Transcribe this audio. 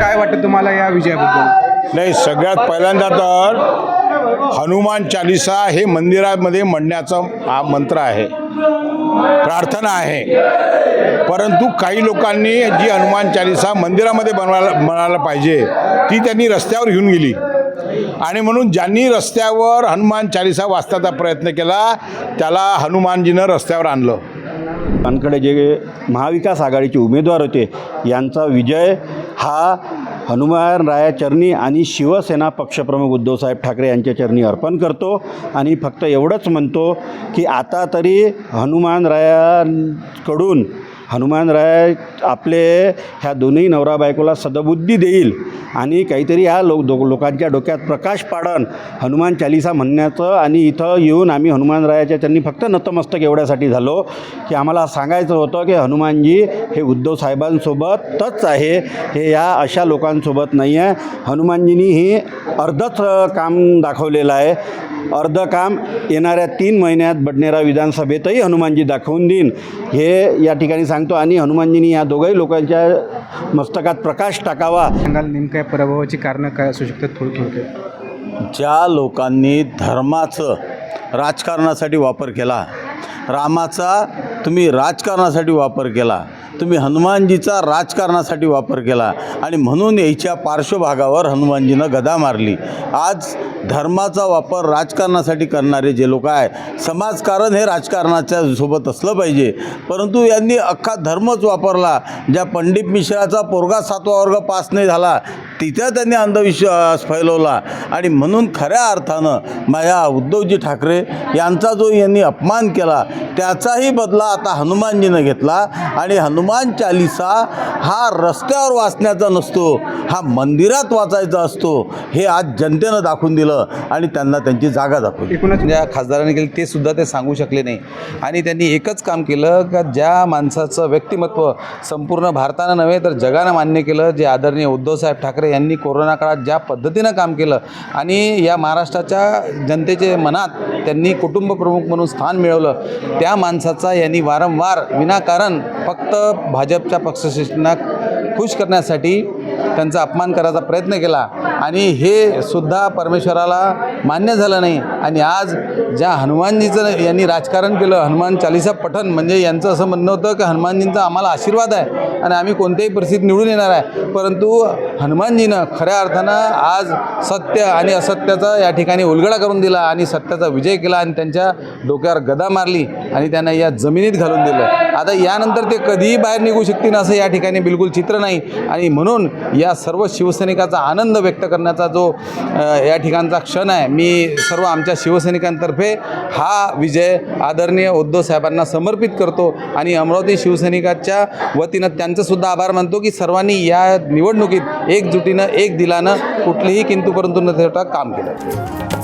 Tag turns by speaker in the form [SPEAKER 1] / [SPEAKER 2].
[SPEAKER 1] काय वाटतं तुम्हाला या विजयाबद्दल?
[SPEAKER 2] नाही सगळ्यात पहिल्यांदा तर हनुमान चालिसा हे मंदिरामध्ये म्हणण्याचा हा मंत्र आहे. प्रार्थना आहे. परंतु काही लोकांनी जी हनुमान चालिसा मंदिरामध्ये बनवायला म्हणायला पाहिजे ती त्यांनी रस्त्यावर घेऊन गेली. आणि म्हणून ज्यांनी रस्त्यावर हनुमान चालिसा वाचताचा प्रयत्न केला त्याला हनुमानजीनं रस्त्यावर आणलं.
[SPEAKER 3] पानकडे जे महाविकास आघाडीचे उमेदवार होते यांचा विजय हा हनुमान राया चरणी आणि शिवसेना पक्षप्रमुख उद्धवसाहेब ठाकरे यांच्या चरणी अर्पण करतो. आणि फक्त एवढंच म्हणतो की आता तरी हनुमान हनुमानराय हनुमान राय आपले ह्या दोन्ही नवरा बायकोला सदबुद्धी देईल आणि काहीतरी ह्या लोक दो लोकांच्या डोक्यात प्रकाश पाडन हनुमान चालिसा म्हणण्याचं आणि इथं येऊन आम्ही हनुमानरायाच्या त्यांनी फक्त नतमस्तक एवढ्यासाठी झालो की आम्हाला सांगायचं होतं की हनुमानजी हे उद्धव साहेबांसोबतच आहे हे या अशा लोकांसोबत नाही आहे हनुमानजींनी ही अर्धच काम दाखवलेलं आहे. अर्ध काम येणाऱ्या तीन महिन्यात बडनेरा विधानसभेतही हनुमानजी दाखवून देईन. हे या ठिकाणी सांगतो. आणि हनुमानजींनी या दोघंही लोकांच्या मस्तकात प्रकाश टाकावा.
[SPEAKER 1] सांगाल नेमक्या पराभवाची कारणं काय असू शकतात? थोडी थोडक्यात
[SPEAKER 4] ज्या लोकांनी धर्माचं राजकारणासाठी वापर केला रामाचा तुम्ही राजकारणासाठी वापर केला तुम्ही हनुमानजीचा राजकारणासाठी वापर केला आणि म्हणून याच्या पार्श्वभागावर हनुमानजीनं गदा मारली. आज धर्माचा वापर राजकारणासाठी करणारे जे लोक आहे समाजकारण हे राजकारणाच्या सोबत असलं पाहिजे. परंतु यांनी अख्खा धर्मच वापरला. ज्या पंडित मिश्राचा पोरगा सातवा वर्ग पास नाही झाला तिथं त्यांनी अंधविश्वास फैलवला. आणि म्हणून खऱ्या अर्थानं माझ्या उद्धवजी ठाकरे यांचा जो यांनी अपमान केला त्याचाही बदला आता हनुमानजीनं घेतला आणि हनु हनुमान चालिसा हा रस्त्यावर वाचण्याचा नसतो हा मंदिरात वाचायचा असतो. हे आज जनतेनं दाखवून दिलं आणि त्यांना त्यांची जागा दाखवली
[SPEAKER 1] एकूणच
[SPEAKER 5] ज्या खासदारांनी केलं ते सुद्धा ते सांगू शकले नाही. आणि त्यांनी एकच काम केलं का ज्या माणसाचं व्यक्तिमत्व संपूर्ण भारतानं नव्हे तर जगानं मान्य केलं जे आदरणीय उद्धवसाहेब ठाकरे यांनी कोरोना काळात ज्या पद्धतीनं काम केलं आणि या महाराष्ट्राच्या जनतेचे मनात त्यांनी कुटुंब प्रमुख म्हणून स्थान मिळवलं त्या माणसाचा यांनी वारंवार विनाकारण फक्त भाजपच्या पक्षश्रेष्ठींना खुश करण्यासाठी त्यांचा अपमान करायचा प्रयत्न केला. आणि हे सुद्धा परमेश्वराला मान्य झालं नाही. आणि आज ज्या हनुमानजीचं यांनी राजकारण केलं हनुमान चालिसा पठण म्हणजे यांचं असं म्हणणं होतं की हनुमानजींचा आम्हाला आशीर्वाद आहे आणि आम्ही कोणत्याही परिस्थितीत निवडून येणार आहे. परंतु हनुमानजीनं खऱ्या अर्थानं आज सत्य आणि असत्याचा या ठिकाणी उलगडा करून दिला आणि सत्याचा विजय केला आणि त्यांच्या डोक्यावर गदा मारली आणि त्यांना या जमिनीत घालून दिलं. आता यानंतर ते कधीही बाहेर निघू शकतील असं या ठिकाणी बिलकुल चित्र नाही. आणि म्हणून या सर्व शिवसैनिकाचा आनंद व्यक्त करण्याचा जो या ठिकाणचा क्षण आहे मी सर्व आमच्या शिवसैनिकांतर्फे हा विजय आदरणीय उद्धव साहेबांना समर्पित करतो आणि अमरावती शिवसैनिकाच्या वतीनं त्यांचं सुद्धा आभार मानतो की सर्वांनी या निवडणुकीत एकजुटीनं एक दिलानं कुठलीही किंतू परंतु न ठेवता काम केलं.